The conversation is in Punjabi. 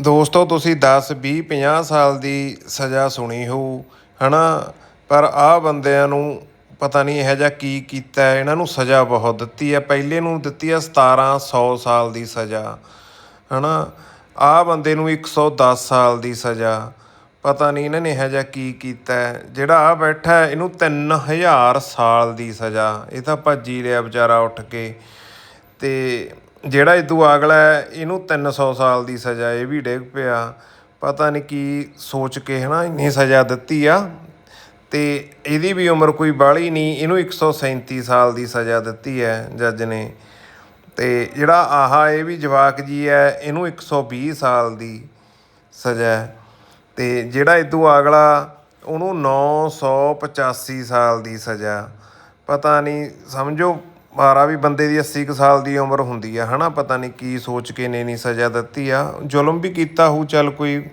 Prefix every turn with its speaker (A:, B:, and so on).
A: ਦੋਸਤੋ ਤੁਸੀਂ 10 20 50 ਸਾਲ ਦੀ ਸਜ਼ਾ ਸੁਣੀ ਹੋਊ ਹਨਾ? ਪਰ ਆਹ ਬੰਦਿਆਂ ਨੂੰ ਪਤਾ ਨਹੀਂ ਇਹ ਜਿਹਾ ਕੀ ਕੀਤਾ ਇਹਨਾਂ ਨੂੰ ਸਜ਼ਾ ਬਹੁਤ ਦਿੱਤੀ ਹੈ। ਪਹਿਲੇ ਨੂੰ ਦਿੱਤੀ ਹੈ 1700 ਸਾਲ ਦੀ ਸਜ਼ਾ ਹਨਾ? ਆਹ ਬੰਦੇ ਨੂੰ 110 ਸਾਲ ਦੀ ਸਜ਼ਾ। ਪਤਾ ਨਹੀਂ ਇਹਨਾਂ ਨੇ ਇਹ ਜਿਹਾ ਕੀ ਕੀਤਾ ਜਿਹੜਾ ਆ ਬੈਠਾ ਹੈ, ਇਹਨੂੰ 3000 ਸਾਲ ਦੀ ਸਜ਼ਾ। ਇਹ ਤਾਂ ਭੱਜੀ ਰਿਹਾ ਵਿਚਾਰਾ ਉੱਠ ਕੇ। ਤੇ ਜਿਹੜਾ ਇਦੂ ਅਗਲਾ ਹੈ, ਇਹਨੂੰ 300 ਸਾਲ ਦੀ ਸਜ਼ਾ ਇਹ ਵੀ ਡਿੱਗ ਪਿਆ। ਪਤਾ ਨਹੀਂ ਕੀ ਸੋਚ ਕੇ ਹਨਾ ਇੰਨੀ ਸਜ਼ਾ ਦਿੱਤੀ ਆ। ਤੇ ਇਹਦੀ ਵੀ ਉਮਰ ਕੋਈ ਬਾਹਲੀ ਨਹੀਂ, ਇਹਨੂੰ 137 ਸਾਲ ਦੀ ਸਜ਼ਾ ਦਿੱਤੀ ਹੈ ਜੱਜ ਨੇ। ਤੇ ਜਿਹੜਾ ਆਹਾ ਇਹ ਵੀ ਜਵਾਕ ਜੀ ਹੈ, ਇਹਨੂੰ 120 ਸਾਲ ਦੀ ਸਜ਼ਾ ਹੈ। ਤੇ ਜਿਹੜਾ ਇਦੂ ਅਗਲਾ, ਉਹਨੂੰ 985 ਸਾਲ ਦੀ ਸਜ਼ਾ। ਪਤਾ ਨਹੀਂ, ਸਮਝੋ ਮਾਰਾ ਵੀ ਬੰਦੇ ਦੀ 80 ਕੁ ਸਾਲ ਦੀ ਉਮਰ ਹੁੰਦੀ ਆ, ਹਨਾ? ਪਤਾ ਨਹੀਂ ਕੀ ਸੋਚ ਕੇ ਨੇ ਨਹੀਂ ਸਜ਼ਾ ਦਿੱਤੀ ਆ। ਜ਼ੁਲਮ ਵੀ ਕੀਤਾ ਹੋਊ, ਚੱਲ ਕੋਈ